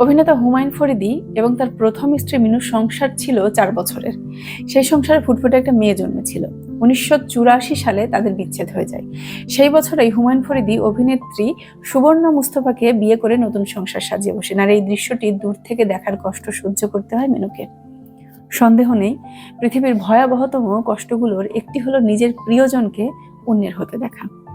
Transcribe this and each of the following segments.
অভিনেতা হুমায়ুন ফরিদি এবং তার প্রথম স্ত্রী মিনুর সংসার ছিল চার বছরের। সেই সংসারে ফুটফুটে একটা মেয়ে জন্মেছিল। উনিশশো চুরাশি সালে তাদের বিচ্ছেদ হয়ে যায়। সেই বছরেই হুমায়ুন ফরিদি অভিনেত্রী সুবর্ণ মুস্তফাকে বিয়ে করে নতুন সংসার সাজিয়ে বসেন। আর এই দৃশ্যটি দূর থেকে দেখার কষ্ট সহ্য করতে হয় মেনুকে। সন্দেহ নেই, পৃথিবীর ভয়াবহতম কষ্টগুলোর একটি হলো নিজের প্রিয়জনকে অন্যের হতে দেখা।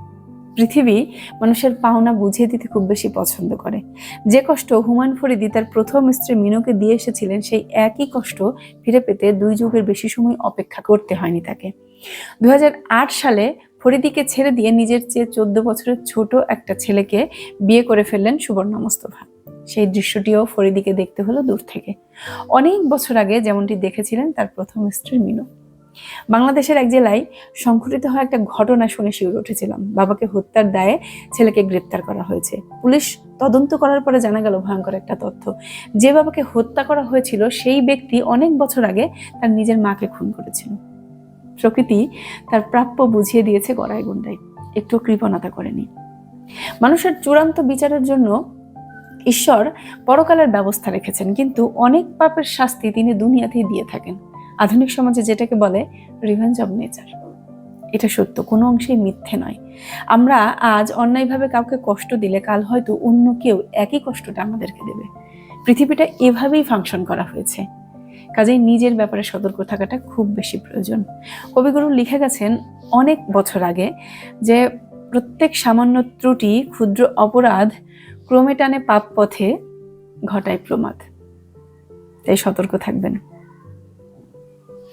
পৃথিবী মানুষের পাওনা বুঝিয়ে দিতে খুব বেশি পছন্দ করে। যে কষ্ট হুমায়ুন ফরিদি তার প্রথম স্ত্রী মিনুকে দিয়ে এসেছিলেন, সেই একই কষ্ট ফিরে পেতে দুই যুগের বেশি সময় অপেক্ষা করতে হয়নি তাকে। দুই হাজার আট সালে ফরিদিকে ছেড়ে দিয়ে নিজের চেয়ে চোদ্দ বছরের ছোট একটা ছেলেকে বিয়ে করে ফেললেন সুবর্ণ মোস্তফা। সেই দৃশ্যটিও ফরিদিকে দেখতে হলো দূর থেকে। অনেক বছর আগে যেমনটি দেখেছিলেন তার প্রথম স্ত্রী মিনু। বাংলাদেশের এক জেলায় সংঘটিত হওয়া একটা ঘটনা শুনে শিউরে উঠেছিলাম। বাবাকে হত্যার দায়ে ছেলেকে গ্রেপ্তার করা হয়েছে। পুলিশ তদন্ত করার পরে জানা গেল ভয়ঙ্কর একটা তথ্য। যে বাবাকে হত্যা করা হয়েছিল, সেই ব্যক্তি অনেক বছর আগে তার নিজের মাকে খুন করেছিল। প্রকৃতি তার প্রাপ্য বুঝিয়ে দিয়েছে গড়াই গুন্ডাই। একটু কৃপণতা করেনি মানুষের চূড়ান্ত বিচারের জন্য ঈশ্বর পরকালের ব্যবস্থা রেখেছেন, কিন্তু অনেক পাপের শাস্তি তিনি দুনিয়াতেই দিয়ে থাকেন। আধুনিক সমাজে যেটাকে বলে রিভেঞ্জ অব নেচার এটা সত্য, কোনো অংশেই মিথ্যে নয়। আমরা আজ অন্যায়ভাবে কাউকে কষ্ট দিলে কাল হয়তো অন্য কেউ একই কষ্টটা আমাদেরকে দেবে। পৃথিবীটা এভাবেই ফাংশন করা হয়েছে। কাজেই নিজের ব্যাপারে সতর্ক থাকাটা খুব বেশি প্রয়োজন। কবিগুরু লিখে গেছেন অনেক বছর আগে যে, প্রত্যেক সামান্য ত্রুটি, ক্ষুদ্র অপরাধ ক্রমে টানে পাপ পথে ঘটায় প্রমাদ। তাই সতর্ক থাকবেন।